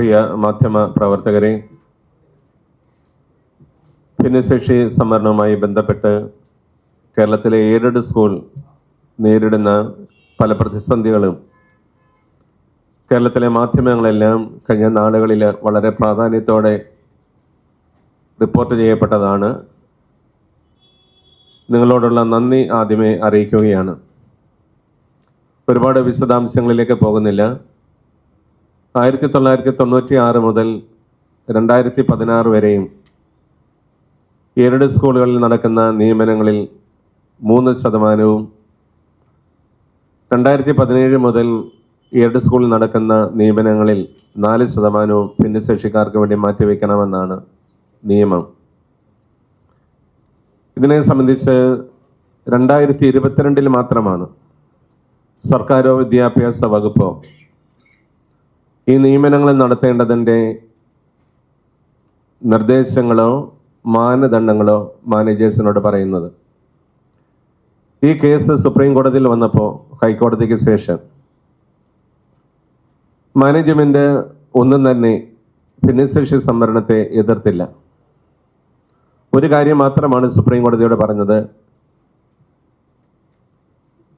പ്രിയ മാധ്യമ പ്രവർത്തകരെ ഭിന്നശേഷി സംവരണവുമായി ബന്ധപ്പെട്ട് കേരളത്തിലെ എയ്ഡഡ് സ്കൂൾ നേരിടുന്ന പല പ്രതിസന്ധികളും കേരളത്തിലെ മാധ്യമങ്ങളെല്ലാം കഴിഞ്ഞ നാളുകളിൽ വളരെ പ്രാധാന്യത്തോടെ റിപ്പോർട്ട് ചെയ്യപ്പെട്ടതാണ്. നിങ്ങളോടുള്ള നന്ദി ആദ്യമേ അറിയിക്കുകയാണ്. ഒരുപാട് വിശദാംശങ്ങളിലേക്ക് പോകുന്നില്ല. ആയിരത്തി തൊള്ളായിരത്തി തൊണ്ണൂറ്റി ആറ് മുതൽ രണ്ടായിരത്തി പതിനാറ് വരെയും എയ്ഡഡ് സ്കൂളുകളിൽ നടക്കുന്ന നിയമനങ്ങളിൽ മൂന്ന് ശതമാനവും രണ്ടായിരത്തി പതിനേഴ് മുതൽ എയ്ഡഡ് സ്കൂളിൽ നടക്കുന്ന നിയമനങ്ങളിൽ നാല് ശതമാനവും ഭിന്നശേഷിക്കാർക്ക് വേണ്ടി മാറ്റിവെക്കണമെന്നാണ് നിയമം. ഇതിനെ സംബന്ധിച്ച് രണ്ടായിരത്തി ഇരുപത്തിരണ്ടിൽ മാത്രമാണ് സർക്കാരോ വിദ്യാഭ്യാസ വകുപ്പോ ഈ നിയമനങ്ങൾ നടത്തേണ്ടതിന്റെ നിർദ്ദേശങ്ങളോ മാനദണ്ഡങ്ങളോ മാനേജേഴ്സിനോട് പറയുന്നത്. ഈ കേസ് സുപ്രീം കോടതിയിൽ വന്നപ്പോൾ ഹൈക്കോടതിക്ക് ശേഷം മാനേജ്മെന്റ് ഒന്നും തന്നെ ഭിന്നശേഷി സംവരണത്തെ എതിർത്തില്ല. ഒരു കാര്യം മാത്രമാണ് സുപ്രീം കോടതിയോട് പറഞ്ഞത്.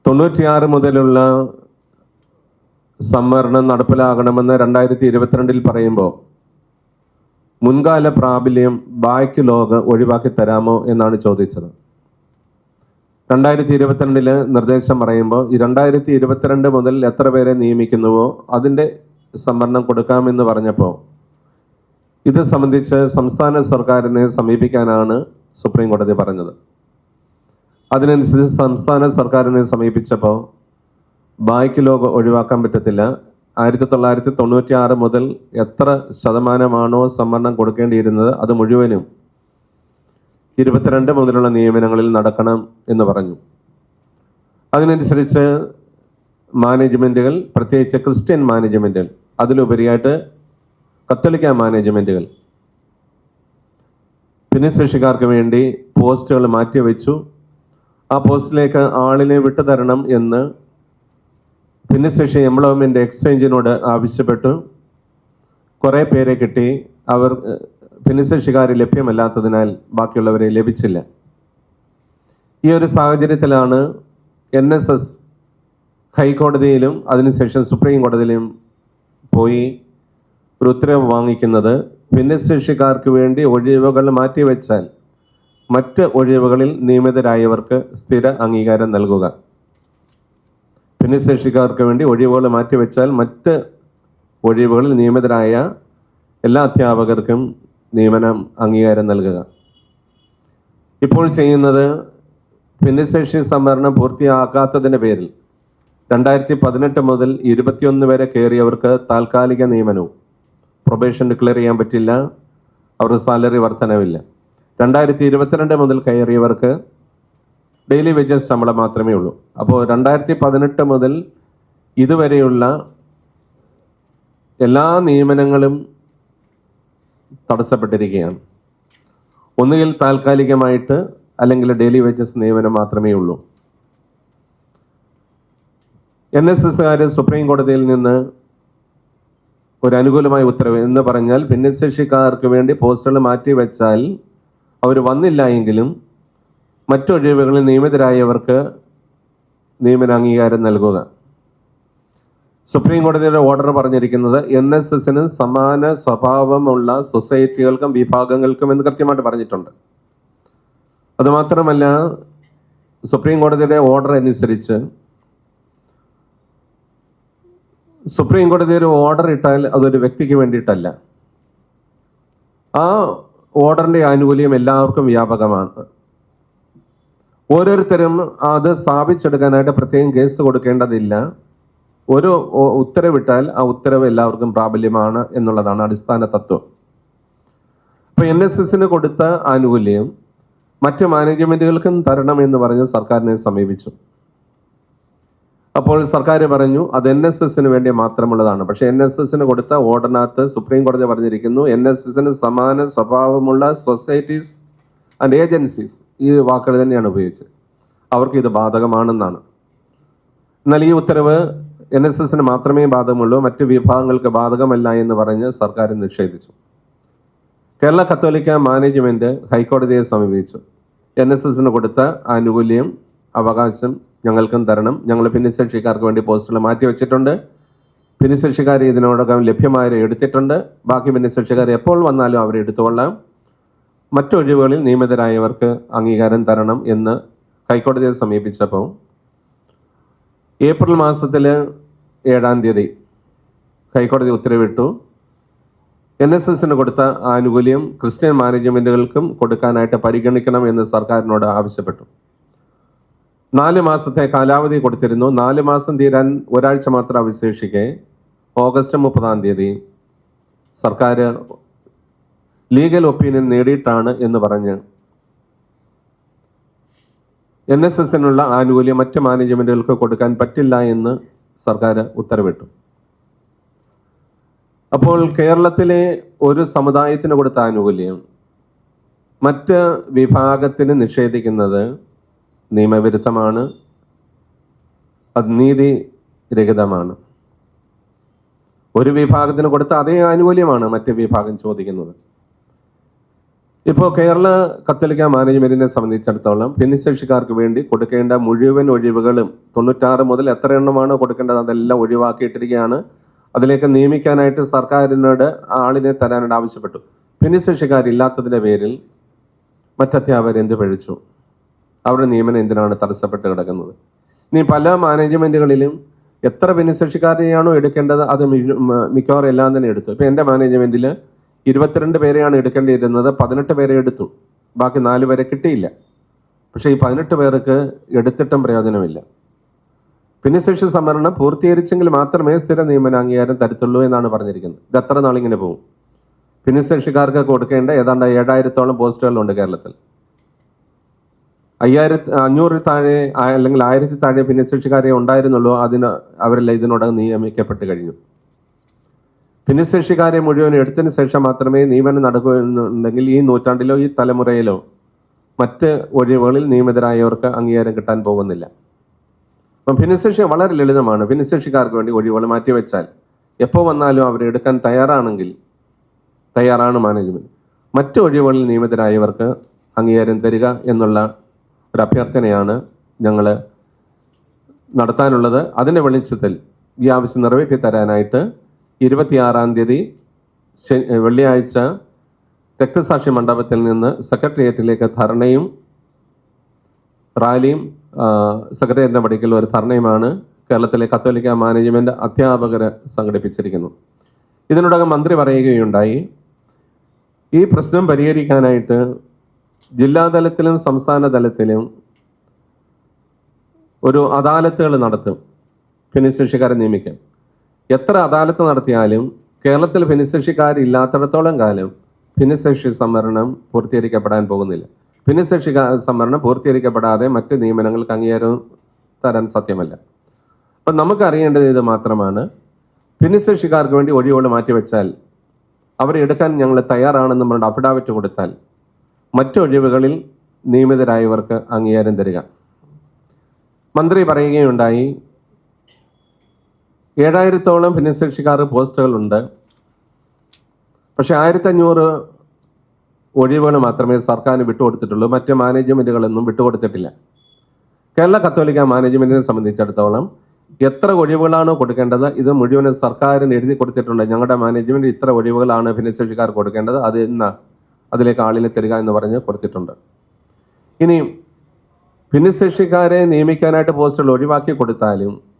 തൊണ്ണൂറ്റിയാറ് മുതലുള്ള സംവരണം നടപ്പിലാകണമെന്ന് രണ്ടായിരത്തി ഇരുപത്തിരണ്ടിൽ പറയുമ്പോൾ മുൻകാല പ്രാബല്യം ബാക്ക് ലോഗ് ഒഴിവാക്കി തരാമോ എന്നാണ് ചോദിച്ചത്. രണ്ടായിരത്തി ഇരുപത്തിരണ്ടിൽ നിർദ്ദേശം പറയുമ്പോൾ ഈ രണ്ടായിരത്തി ഇരുപത്തിരണ്ട് മുതൽ എത്ര പേരെ നിയമിക്കുന്നുവോ അതിന്റെ സംവരണം കൊടുക്കാമെന്ന് പറഞ്ഞപ്പോൾ ഇത് സംബന്ധിച്ച് സംസ്ഥാന സർക്കാരിനെ സമീപിക്കാനാണ് സുപ്രീം കോടതി പറഞ്ഞത്. അതിനനുസരിച്ച് സംസ്ഥാന സർക്കാരിനെ സമീപിച്ചപ്പോൾ ബാക്ക് ലോകം ഒഴിവാക്കാൻ പറ്റത്തില്ല. ആയിരത്തി തൊള്ളായിരത്തി തൊണ്ണൂറ്റി ആറ് മുതൽ എത്ര ശതമാനമാണോ സംവരണം കൊടുക്കേണ്ടിയിരുന്നത് അത് മുഴുവനും ഇരുപത്തിരണ്ട് മുതലുള്ള നിയമനങ്ങളിൽ നടക്കണം എന്ന് പറഞ്ഞു. അതിനനുസരിച്ച് മാനേജ്മെന്റുകൾ പ്രത്യേകിച്ച് ക്രിസ്ത്യൻ മാനേജ്മെന്റുകൾ അതിലുപരിയായിട്ട് കത്തോലിക്ക മാനേജ്മെന്റുകൾ ഭിന്നശേഷിക്കാർക്ക് വേണ്ടി പോസ്റ്റുകൾ മാറ്റിവെച്ചു. ആ പോസ്റ്റിലേക്ക് ആളിനെ വിട്ടുതരണം എന്ന് ഭിന്നശേഷി എംപ്ലോയ്മെന്റ് എക്സ്ചേഞ്ചിനോട് ആവശ്യപ്പെട്ടു. കുറേ പേരെ കിട്ടി. അവർ ഭിന്നശേഷിക്കാർ ലഭ്യമല്ലാത്തതിനാൽ ബാക്കിയുള്ളവരെ ലഭിച്ചില്ല. ഈ ഒരു സാഹചര്യത്തിലാണ് എൻ എസ് എസ് ഹൈക്കോടതിയിലും അതിനുശേഷം സുപ്രീം കോടതിയിലും പോയി ഒരു ഉത്തരവ് വാങ്ങിക്കുന്നത്. ഭിന്നശേഷിക്കാർക്ക് വേണ്ടി ഒഴിവുകൾ മാറ്റിവെച്ചാൽ മറ്റ് ഒഴിവുകളിൽ നിയമിതരായവർക്ക് സ്ഥിര അംഗീകാരം നൽകുക. ഭിന്നശേഷിക്കാർക്ക് വേണ്ടി ഒഴിവുകൾ മാറ്റിവെച്ചാൽ മറ്റ് ഒഴിവുകളിൽ നിയമിതരായ എല്ലാ അധ്യാപകർക്കും നിയമനം അംഗീകാരം നൽകുക. ഇപ്പോൾ ചെയ്യുന്നത് ഭിന്നശേഷി സംവരണം പൂർത്തിയാക്കാത്തതിന്റെ പേരിൽ രണ്ടായിരത്തി പതിനെട്ട് മുതൽ ഇരുപത്തിയൊന്ന് വരെ കയറിയവർക്ക് താൽക്കാലിക നിയമനവും പ്രൊബേഷൻ ഡിക്ലെയർ ചെയ്യാൻ പറ്റില്ല. അവർക്ക് സാലറി വർധനവില്ല. രണ്ടായിരത്തി ഇരുപത്തിരണ്ട് മുതൽ കയറിയവർക്ക് ഡെയിലി വേജസ് ശമ്പളം മാത്രമേ ഉള്ളൂ. അപ്പോൾ രണ്ടായിരത്തി പതിനെട്ട് മുതൽ ഇതുവരെയുള്ള എല്ലാ നിയമനങ്ങളും തടസ്സപ്പെട്ടിരിക്കുകയാണ്. ഒന്നുകിൽ താൽക്കാലികമായിട്ട് അല്ലെങ്കിൽ ഡെയിലി വേജസ് നിയമനം മാത്രമേ ഉള്ളൂ. എൻ എസ് എസ്സുകാർ സുപ്രീം കോടതിയിൽ നിന്ന് ഒരു അനുകൂലമായ ഉത്തരവ് എന്ന് പറഞ്ഞാൽ ഭിന്നശേഷിക്കാർക്ക് വേണ്ടി പോസ്റ്റുകൾ മാറ്റി വെച്ചാൽ അവർ വന്നില്ല എങ്കിലും മറ്റൊഴിവുകളിൽ നിയമിതരായവർക്ക് നിയമന അംഗീകാരം നൽകുക. സുപ്രീം കോടതിയുടെ ഓർഡർ പറഞ്ഞിരിക്കുന്നത് എൻ എസ് എസിന് സമാന സ്വഭാവമുള്ള സൊസൈറ്റികൾക്കും വിഭാഗങ്ങൾക്കും എന്ന് കൃത്യമായിട്ട് പറഞ്ഞിട്ടുണ്ട്. അതുമാത്രമല്ല സുപ്രീം കോടതിയുടെ ഓർഡർ അനുസരിച്ച് സുപ്രീം കോടതി ഒരു ഓർഡർ ഇട്ടാൽ അതൊരു വ്യക്തിക്ക് വേണ്ടിയിട്ടല്ല. ആ ഓർഡറിന്റെ ആനുകൂല്യം എല്ലാവർക്കും വ്യാപകമാണ്. ഓരോരുത്തരും അത് സ്ഥാപിച്ചെടുക്കാനായിട്ട് പ്രത്യേകം കേസ് കൊടുക്കേണ്ടതില്ല. ഒരു ഉത്തരവിട്ടാൽ ആ ഉത്തരവ് എല്ലാവർക്കും പ്രാബല്യമാണ് എന്നുള്ളതാണ് അടിസ്ഥാന തത്വം. അപ്പോൾ എൻ എസ് എസിന് കൊടുത്ത ആനുകൂല്യം മറ്റ് മാനേജ്മെന്റുകൾക്കും തരണം എന്ന് പറഞ്ഞ് സർക്കാരിനെ സമീപിച്ചു. അപ്പോൾ സർക്കാർ പറഞ്ഞു അത് എൻ എസ് എസിന് വേണ്ടി മാത്രമുള്ളതാണ്. പക്ഷേ എൻ എസ് എസിന് കൊടുത്ത ഓർഡറിനകത്ത് സുപ്രീം കോടതി പറഞ്ഞിരിക്കുന്നു എൻ എസ് എസിന് സമാന സ്വഭാവമുള്ള സൊസൈറ്റീസ് ആൻഡ് ഏജൻസീസ് ഈ വാക്കുകൾ തന്നെയാണ് ഉപയോഗിച്ചത്. അവർക്ക് ഇത് ബാധകമാണെന്നാണ്. എന്നാൽ ഈ ഉത്തരവ് എൻ എസ് എസിന് മാത്രമേ ബാധകമുള്ളൂ മറ്റ് വിഭാഗങ്ങൾക്ക് ബാധകമല്ല എന്ന് പറഞ്ഞ് സർക്കാർ നിഷേധിച്ചു. കേരള കത്തോലിക്ക മാനേജ്മെന്റ് ഹൈക്കോടതിയെ സമീപിച്ചു. എൻ എസ് എസിന് കൊടുത്ത ആനുകൂല്യം അവകാശം ഞങ്ങൾക്കും തരണം. ഞങ്ങൾ ഭിന്നശേഷിക്കാർക്ക് വേണ്ടി പോസ്റ്റുകൾ മാറ്റിവെച്ചിട്ടുണ്ട് ഭിന്നശേഷിക്കാർ ഇതിനോടകം ലഭ്യമായ എടുത്തിട്ടുണ്ട്. ബാക്കി ഭിന്നശേഷിക്കാർ എപ്പോൾ വന്നാലും അവരെ എടുത്തുകൊള്ളാം. മറ്റൊഴിവുകളിൽ നിയമിതരായവർക്ക് അംഗീകാരം തരണം എന്ന് ഹൈക്കോടതിയെ സമീപിച്ചപ്പോൾ ഏപ്രിൽ മാസത്തിൽ ഏഴാം തീയതി ഹൈക്കോടതി ഉത്തരവിട്ടു. എൻ എസ് എസിന് കൊടുത്ത ആനുകൂല്യം ക്രിസ്ത്യൻ മാനേജ്മെന്റുകൾക്കും കൊടുക്കാനായിട്ട് പരിഗണിക്കണം എന്ന് സർക്കാരിനോട് ആവശ്യപ്പെട്ടു. നാല് മാസത്തെ കാലാവധി കൊടുത്തിരുന്നു. നാല് മാസം തീരാൻ ഒരാഴ്ച മാത്രം അവശേഷിക്കെ ഓഗസ്റ്റ് മുപ്പതാം തീയതി സർക്കാർ ലീഗൽ ഒപ്പീനിയൻ നേടിയിട്ടാണ് എന്ന് പറഞ്ഞ് എൻ എസ് എസിനുള്ള ആനുകൂല്യം മറ്റ് മാനേജ്മെന്റുകൾക്ക് കൊടുക്കാൻ പറ്റില്ല എന്ന് സർക്കാർ ഉത്തരവിട്ടു. അപ്പോൾ കേരളത്തിലെ ഒരു സമുദായത്തിന് കൊടുത്ത ആനുകൂല്യം മറ്റ് വിഭാഗത്തിന് നിഷേധിക്കുന്നത് നിയമവിരുദ്ധമാണ്. അത് നീതിരഹിതമാണ്. ഒരു വിഭാഗത്തിന് കൊടുത്ത അതേ ആനുകൂല്യമാണ് മറ്റ് വിഭാഗം ചോദിക്കുന്നത്. ഇപ്പോൾ കേരള കത്തോലിക്ക മാനേജ്മെന്റിനെ സംബന്ധിച്ചിടത്തോളം ഭിന്നശേഷിക്കാർക്ക് വേണ്ടി കൊടുക്കേണ്ട മുഴുവൻ ഒഴിവുകളും തൊണ്ണൂറ്റാറ് മുതൽ എത്ര എണ്ണമാണോ കൊടുക്കേണ്ടത് അതെല്ലാം ഒഴിവാക്കിയിട്ടിരിക്കുകയാണ്. അതിലേക്ക് നിയമിക്കാനായിട്ട് സർക്കാരിനോട് ആളിനെ തരാനായിട്ട് ആവശ്യപ്പെട്ടു. ഭിന്നശേഷിക്കാരില്ലാത്തതിന്റെ പേരിൽ മറ്റധ്യാപകർ എന്ത് പഴിച്ചു? അവരുടെ നിയമനം എന്തിനാണ് തടസ്സപ്പെട്ട് കിടക്കുന്നത്? ഇനി പല മാനേജ്മെന്റുകളിലും എത്ര ഭിന്നശേഷിക്കാരെയാണോ എടുക്കേണ്ടത് അത് മിക്കവാറും എല്ലാം തന്നെ എടുത്തു. ഇപ്പം എന്റെ മാനേജ്മെന്റിൽ ഇരുപത്തിരണ്ട് പേരെയാണ് എടുക്കേണ്ടിയിരുന്നത് പതിനെട്ട് പേരെ എടുത്തു. ബാക്കി നാല് പേരെ കിട്ടിയില്ല. പക്ഷേ ഈ പതിനെട്ട് പേർക്ക് എടുത്തിട്ടും പ്രയോജനമില്ല. ഭിന്നശേഷി സംവരണം പൂർത്തീകരിച്ചെങ്കിൽ മാത്രമേ സ്ഥിര നിയമന അംഗീകാരം തരത്തുള്ളൂ എന്നാണ് പറഞ്ഞിരിക്കുന്നത്. ഇത് എത്ര നാളിങ്ങനെ പോകും? ഭിന്നശേഷിക്കാർക്ക് കൊടുക്കേണ്ട ഏതാണ്ട് ഏഴായിരത്തോളം പോസ്റ്റുകളുണ്ട് കേരളത്തിൽ. അയ്യായിരത്തി അഞ്ഞൂറിൽ താഴെ അല്ലെങ്കിൽ ആയിരത്തി താഴെ ഭിന്നശേഷിക്കാരെ ഉണ്ടായിരുന്നുള്ളൂ അതിന് അവരെല്ലാം ഇതിനോടകം നിയമിക്കപ്പെട്ട് കഴിഞ്ഞു. ഭിന്നശേഷിക്കാരെ മുഴുവൻ എടുത്തതിന് ശേഷം മാത്രമേ നിയമനം നടക്കുന്നുണ്ടെങ്കിൽ ഈ നൂറ്റാണ്ടിലോ ഈ തലമുറയിലോ മറ്റ് ഒഴിവുകളിൽ നിയമിതരായവർക്ക് അംഗീകാരം കിട്ടാൻ പോകുന്നില്ല. അപ്പം ഭിന്നശേഷി വളരെ ലളിതമാണ്. ഭിന്നശേഷിക്കാർക്ക് വേണ്ടി ഒഴിവുകൾ മാറ്റിവെച്ചാൽ എപ്പോൾ വന്നാലും അവരെ എടുക്കാൻ തയ്യാറാണെങ്കിൽ തയ്യാറാണ് മാനേജ്മെന്റ് മറ്റ് ഒഴിവുകളിൽ നിയമിതരായവർക്ക് അംഗീകാരം തരിക എന്നുള്ള ഒരു അഭ്യർത്ഥനയാണ് ഞങ്ങൾ നടത്താനുള്ളത്. അതിന്റെ വെളിച്ചത്തിൽ ഈ ആവശ്യം നിറവേറ്റി തരാനായിട്ട് ഇരുപത്തിയാറാം തീയതി വെള്ളിയാഴ്ച രക്തസാക്ഷി മണ്ഡപത്തിൽ നിന്ന് സെക്രട്ടേറിയറ്റിലേക്ക് ധർണയും റാലിയും സെക്രട്ടേറിയറ്റിന്റെ പടിക്കൽ ഒരു ധർണയുമാണ് കേരളത്തിലെ കത്തോലിക്ക മാനേജ്മെന്റ് അധ്യാപകർ സംഘടിപ്പിച്ചിരിക്കുന്നു. ഇതിനോടകം മന്ത്രി പറയുകയുണ്ടായി ഈ പ്രശ്നം പരിഹരിക്കാനായിട്ട് ജില്ലാതലത്തിലും സംസ്ഥാന തലത്തിലും ഒരു അദാലത്തുകൾ നടത്തും ഭിന്നശേഷിക്കാരെ നിയമിക്കാൻ. എത്ര അദാലത്ത് നടത്തിയാലും കേരളത്തിൽ ഭിന്നശേഷിക്കാരില്ലാത്തിടത്തോളം കാലം ഭിന്നശേഷി സംവരണം പൂർത്തീകരിക്കപ്പെടാൻ പോകുന്നില്ല. ഭിന്നശേഷി സംവരണം പൂർത്തീകരിക്കപ്പെടാതെ മറ്റ് നിയമനങ്ങൾക്ക് അംഗീകാരം തരാൻ സത്യമല്ല. അപ്പം നമുക്ക് അറിയേണ്ടത് ഇത് മാത്രമാണ്. ഭിന്നശേഷിക്കാർക്ക് വേണ്ടി ഒഴിവുകൾ മാറ്റിവെച്ചാൽ അവരെ എടുക്കാൻ ഞങ്ങൾ തയ്യാറാണെന്ന് പറഞ്ഞ അഫിഡാവിറ്റ് കൊടുത്താൽ മറ്റൊഴിവുകളിൽ നിയമിതരായവർക്ക് അംഗീകാരം തരിക. മന്ത്രി പറയുകയുണ്ടായി ഏഴായിരത്തോളം ഭിന്നശേഷിക്കാർ പോസ്റ്റുകളുണ്ട്. പക്ഷെ ആയിരത്തഞ്ഞൂറ് ഒഴിവുകൾ മാത്രമേ സർക്കാരിന് വിട്ടുകൊടുത്തിട്ടുള്ളൂ. മറ്റ് മാനേജ്മെന്റുകളൊന്നും വിട്ടുകൊടുത്തിട്ടില്ല. കേരള കത്തോലിക്ക മാനേജ്മെന്റിനെ സംബന്ധിച്ചിടത്തോളം എത്ര ഒഴിവുകളാണോ കൊടുക്കേണ്ടത് ഇത് മുഴുവനും സർക്കാരിന് എഴുതി കൊടുത്തിട്ടുണ്ട്. ഞങ്ങളുടെ മാനേജ്മെന്റ് ഇത്ര ഒഴിവുകളാണ് ഭിന്നശേഷിക്കാർ കൊടുക്കേണ്ടത്. അത് ഇന്ന് അതിലേക്ക് ആളിനെ തരിക എന്ന് പറഞ്ഞ് കൊടുത്തിട്ടുണ്ട്. ഇനി ഭിന്നശേഷിക്കാരെ നിയമിക്കാനായിട്ട് പോസ്റ്റുകൾ ഒഴിവാക്കി കൊടുത്താലും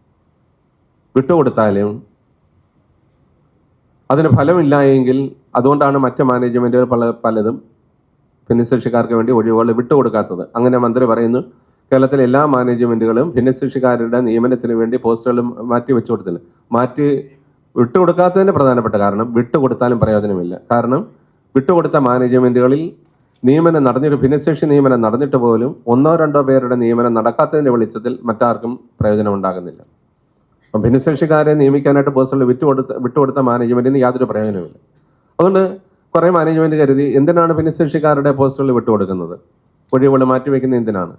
വിട്ടുകൊടുത്താലും അതിന് ഫലമില്ല എങ്കിൽ അതുകൊണ്ടാണ് മറ്റ് മാനേജ്മെന്റുകൾ പല പലതും ഭിന്നശേഷിക്കാർക്ക് വേണ്ടി ഒഴിവുകൾ വിട്ടുകൊടുക്കാത്തത്. അങ്ങനെ മന്ത്രി പറയുന്നു കേരളത്തിലെ എല്ലാ മാനേജ്മെന്റുകളും ഭിന്നശേഷിക്കാരുടെ നിയമനത്തിന് വേണ്ടി പോസ്റ്റുകൾ മാറ്റി വെച്ചു കൊടുത്തില്ല മാറ്റി വിട്ടുകൊടുക്കാത്തതിന്റെ പ്രധാനപ്പെട്ട കാരണം വിട്ടുകൊടുത്താലും പ്രയോജനമില്ല. കാരണം വിട്ടുകൊടുത്ത മാനേജ്മെന്റുകളിൽ നിയമനം നടന്നിട്ട് ഭിന്നശേഷി നിയമനം നടന്നിട്ട് പോലും ഒന്നോ രണ്ടോ പേരുടെ നിയമനം നടക്കാത്തതിന്റെ വെളിച്ചത്തിൽ മറ്റാർക്കും പ്രയോജനം ഉണ്ടാകുന്നില്ല. അപ്പം ഭിന്നശേഷിക്കാരെ നിയമിക്കാനായിട്ട് പേഴ്സണൽ വിട്ടുകൊടുത്ത വിട്ടുകൊടുത്ത മാനേജ്മെന്റിന് യാതൊരു പ്രയോജനമില്ല അതുകൊണ്ട് കുറേ മാനേജ്മെന്റ് കരുതി എന്തിനാണ് ഭിന്നശേഷിക്കാരുടെ പോസ്റ്റുകൾ വിട്ടുകൊടുക്കുന്നത്? ഒഴിവുകൾ മാറ്റിവെക്കുന്നത് എന്തിനാണ്?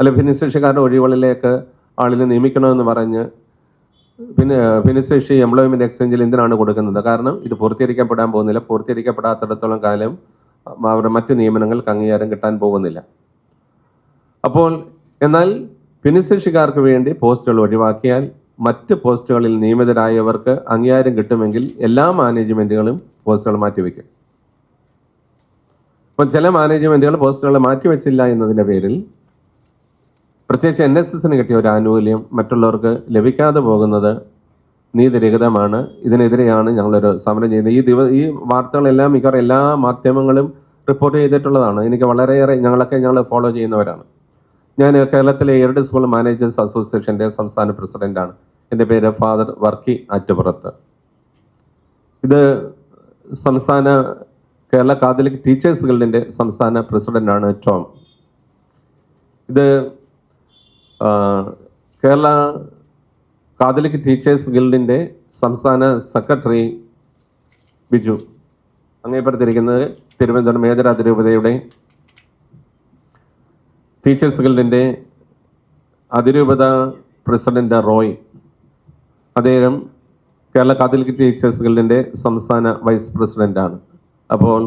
അല്ല ഭിന്നശേഷിക്കാരുടെ ഒഴിവുകളിലേക്ക് ആളിനെ നിയമിക്കണമെന്ന് പറഞ്ഞ് പിന്നെ ഭിന്നശേഷി എംപ്ലോയ്മെന്റ് എക്സ്ചേഞ്ചിൽ എന്തിനാണ് കൊടുക്കുന്നത്? കാരണം ഇത് പൂർത്തീകരിക്കപ്പെടാൻ പോകുന്നില്ല. പൂർത്തീകരിക്കപ്പെടാത്തിടത്തോളം കാലം അവരുടെ മറ്റ് നിയമനങ്ങൾക്ക് അംഗീകാരം കിട്ടാൻ പോകുന്നില്ല. അപ്പോൾ എന്നാൽ ഭിന്നശേഷിക്കാർക്ക് വേണ്ടി പോസ്റ്റുകൾ ഒഴിവാക്കിയാൽ മറ്റ് പോസ്റ്റുകളിൽ നിയമിതരായവർക്ക് അംഗീകാരം കിട്ടുമെങ്കിൽ എല്ലാ മാനേജ്മെന്റുകളും പോസ്റ്റുകൾ മാറ്റിവെക്കും. അപ്പം ചില മാനേജ്മെന്റുകൾ പോസ്റ്റുകൾ മാറ്റിവെച്ചില്ല എന്നതിന്റെ പേരിൽ പ്രത്യേകിച്ച് എൻ എസ് എസിന് കിട്ടിയ ഒരു ആനുകൂല്യം മറ്റുള്ളവർക്ക് ലഭിക്കാതെ പോകുന്നത് നീതിരഹിതമാണ്. ഇതിനെതിരെയാണ് ഞങ്ങളൊരു സമരം ചെയ്യുന്നത്. ഈ ദിവ ഈ വാർത്തകളെല്ലാം മിക്കവാറും എല്ലാ മാധ്യമങ്ങളും റിപ്പോർട്ട് ചെയ്തിട്ടുള്ളതാണ്. എനിക്ക് വളരെയേറെ ഞങ്ങളൊക്കെ ഞങ്ങൾ ഫോളോ ചെയ്യുന്നവരാണ്. ഞാൻ കേരളത്തിലെ എയ്ഡഡ് സ്കൂൾ മാനേജേഴ്സ് അസോസിയേഷന്റെ സംസ്ഥാന പ്രസിഡന്റാണ് എന്റെ പേര് ഫാദർ വർക്കി ആറ്റുപുറത്ത്. ഇത് സംസ്ഥാന കേരള കാതലിക് ടീച്ചേഴ്സ് ഗിൽഡിന്റെ സംസ്ഥാന പ്രസിഡന്റാണ് ടോം. ഇത് കേരള കാതലിക് ടീച്ചേഴ്സ് ഗിൽഡിന്റെ സംസ്ഥാന സെക്രട്ടറി ബിജു. അങ്ങേപ്പുറത്തിരിക്കുന്നത് തിരുവനന്തപുരം മേജർ അതിരൂപതയുടെ ടീച്ചേഴ്സ് ഗിൽഡിന്റെ അതിരൂപത പ്രസിഡന്റ് റോയ്. അദ്ദേഹം കേരള കാത്തലിക് ടീച്ചേഴ്സ് ഗിൽഡിന്റെ സംസ്ഥാന വൈസ് പ്രസിഡന്റാണ് അപ്പോൾ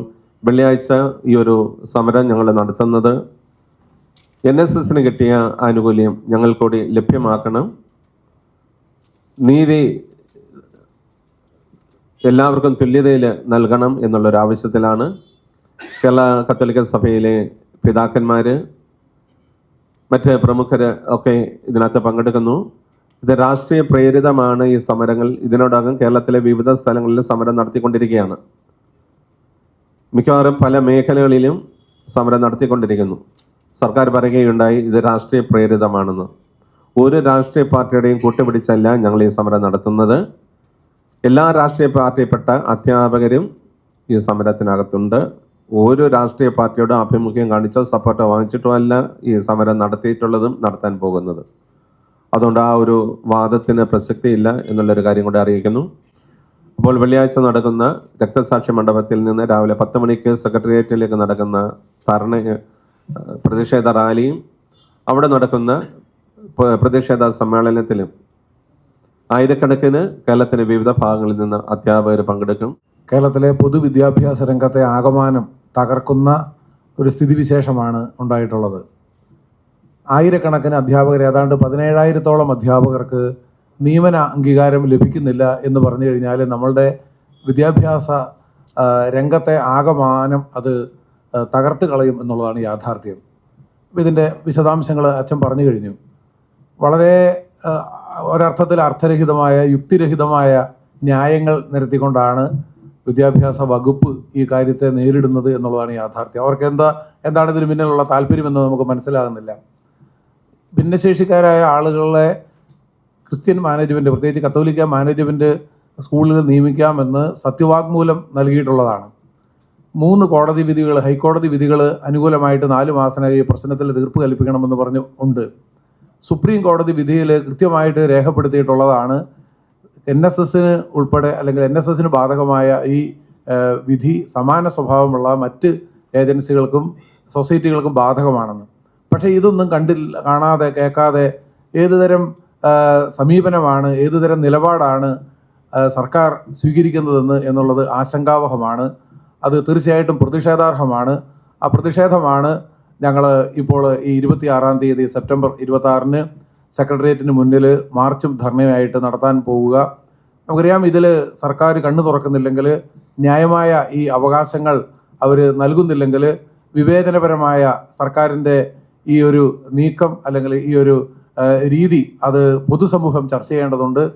വെള്ളിയാഴ്ച ഈ ഒരു സമരം ഞങ്ങൾ നടത്തുന്നത്. എൻ എസ് എസിന് കിട്ടിയ ആനുകൂല്യം ഞങ്ങൾ കൂടി ലഭ്യമാക്കണം. നീതി എല്ലാവർക്കും തുല്യതയിൽ നൽകണം എന്നുള്ളൊരു ആവശ്യത്തിലാണ് കേരള കത്തോലിക്ക സഭയിലെ പിതാക്കന്മാർ മറ്റ് പ്രമുഖർ ഒക്കെ ഇതിനകത്ത് പങ്കെടുക്കുന്നു. ഇത് രാഷ്ട്രീയ പ്രേരിതമാണ് ഈ സമരങ്ങൾ. ഇതിനോടകം കേരളത്തിലെ വിവിധ സ്ഥലങ്ങളിൽ സമരം നടത്തിക്കൊണ്ടിരിക്കുകയാണ്. മിക്കവാറും പല മേഖലകളിലും സമരം നടത്തിക്കൊണ്ടിരിക്കുന്നു. സർക്കാർ പറയുകയുണ്ടായി ഇത് രാഷ്ട്രീയ പ്രേരിതമാണെന്ന്. ഒരു രാഷ്ട്രീയ പാർട്ടിയുടെയും കൂട്ടുപിടിച്ചല്ല ഞങ്ങൾ ഈ സമരം നടത്തുന്നത്. എല്ലാ രാഷ്ട്രീയ പാർട്ടിയിൽപ്പെട്ട അധ്യാപകരും ഈ സമരത്തിനകത്തുണ്ട്. ഓരോ രാഷ്ട്രീയ പാർട്ടിയോടും ആഭിമുഖ്യം കാണിച്ചോ സപ്പോർട്ടോ വാങ്ങിച്ചിട്ടോ അല്ല ഈ സമരം നടത്തിയിട്ടുള്ളതും നടത്താൻ പോകുന്നത്. അതുകൊണ്ട് ആ ഒരു വാദത്തിന് പ്രസക്തിയില്ല എന്നുള്ളൊരു കാര്യം കൂടെ അറിയിക്കുന്നു. അപ്പോൾ വെള്ളിയാഴ്ച നടക്കുന്ന രക്തസാക്ഷി മണ്ഡപത്തിൽ നിന്ന് രാവിലെ പത്ത് മണിക്ക് സെക്രട്ടേറിയറ്റിലേക്ക് നടക്കുന്ന ധർണ പ്രതിഷേധ റാലിയും അവിടെ നടക്കുന്ന പ്രതിഷേധ സമ്മേളനത്തിലും ആയിരക്കണക്കിന് കേരളത്തിന്റെ വിവിധ ഭാഗങ്ങളിൽ നിന്ന് അധ്യാപകർ പങ്കെടുക്കും. കേരളത്തിലെ പൊതുവിദ്യാഭ്യാസ രംഗത്തെ ആകമാനം തകർക്കുന്ന ഒരു സ്ഥിതിവിശേഷമാണ് ഉണ്ടായിട്ടുള്ളത്. ആയിരക്കണക്കിന് അധ്യാപകർ ഏതാണ്ട് പതിനേഴായിരത്തോളം അധ്യാപകർക്ക് നിയമന അംഗീകാരം ലഭിക്കുന്നില്ല എന്ന് പറഞ്ഞു കഴിഞ്ഞാൽ നമ്മളുടെ വിദ്യാഭ്യാസ രംഗത്തെ ആകമാനം അത് തകർത്ത് കളയും എന്നുള്ളതാണ് യാഥാർത്ഥ്യം. ഇതിന്റെ വിശദാംശങ്ങൾ അച്ഛൻ പറഞ്ഞു കഴിഞ്ഞു. വളരെ ഒരർത്ഥത്തിൽ അർത്ഥരഹിതമായ യുക്തിരഹിതമായ ന്യായങ്ങൾ നിരത്തിക്കൊണ്ടാണ് വിദ്യാഭ്യാസ വകുപ്പ് ഈ കാര്യത്തെ നേരിടുന്നത് എന്നുള്ളതാണ് യാഥാർത്ഥ്യം. അവർക്ക് എന്താ എന്താണ് ഇതിന് പിന്നിലുള്ള താല്പര്യമെന്ന് നമുക്ക് മനസ്സിലാകുന്നില്ല. ഭിന്നശേഷിക്കാരായ ആളുകളെ ക്രിസ്ത്യൻ മാനേജ്മെന്റ് പ്രത്യേകിച്ച് കത്തോലിക്ക മാനേജ്മെന്റ് സ്കൂളുകൾ നിയമിക്കാമെന്ന് സത്യവാഗ്മൂലം നൽകിയിട്ടുള്ളതാണ്. മൂന്ന് കോടതി വിധികൾ ഹൈക്കോടതി വിധികൾ അനുകൂലമായിട്ട് നാല് മാസത്തിനകം ഈ പ്രശ്നത്തിൽ തീർപ്പ് കൽപ്പിക്കണമെന്ന് പറഞ്ഞു ഉണ്ട്. സുപ്രീം കോടതി വിധിയിൽ കൃത്യമായിട്ട് രേഖപ്പെടുത്തിയിട്ടുള്ളതാണ് എൻ എസ് എസിന് ഉൾപ്പെടെ അല്ലെങ്കിൽ എൻ എസ് എസിന് ബാധകമായ ഈ വിധി സമാന സ്വഭാവമുള്ള മറ്റ് ഏജൻസികൾക്കും സൊസൈറ്റികൾക്കും ബാധകമാണെന്ന്. പക്ഷേ ഇതൊന്നും കണ്ടില്ല കാണാതെ കേൾക്കാതെ ഏതുതരം തരം സമീപനമാണ് ഏതുതരം നിലപാടാണ് സർക്കാർ സ്വീകരിക്കുന്നതെന്ന് എന്നുള്ളത് ആശങ്കാവഹമാണ്. അത് തീർച്ചയായിട്ടും പ്രതിഷേധാർഹമാണ്. ആ പ്രതിഷേധമാണ് ഞങ്ങൾ ഇപ്പോൾ ഈ ഇരുപത്തിയാറാം തീയതി സെപ്റ്റംബർ ഇരുപത്തി സെക്രട്ടേറിയറ്റിന് മുന്നിൽ മാർച്ചും ധർണയായിട്ട് നടത്താൻ പോവുക. നമുക്കറിയാം ഇതിൽ സർക്കാർ കണ്ണു തുറക്കുന്നില്ലെങ്കിൽ ന്യായമായ ഈ അവകാശങ്ങൾ അവർ നൽകുന്നില്ലെങ്കിൽ വിവേചനപരമായ സർക്കാരിന്റെ ഈ ഒരു നീക്കം അല്ലെങ്കിൽ ഈ ഒരു രീതി അത് പൊതുസമൂഹം ചർച്ച ചെയ്യേണ്ടതുണ്ട്.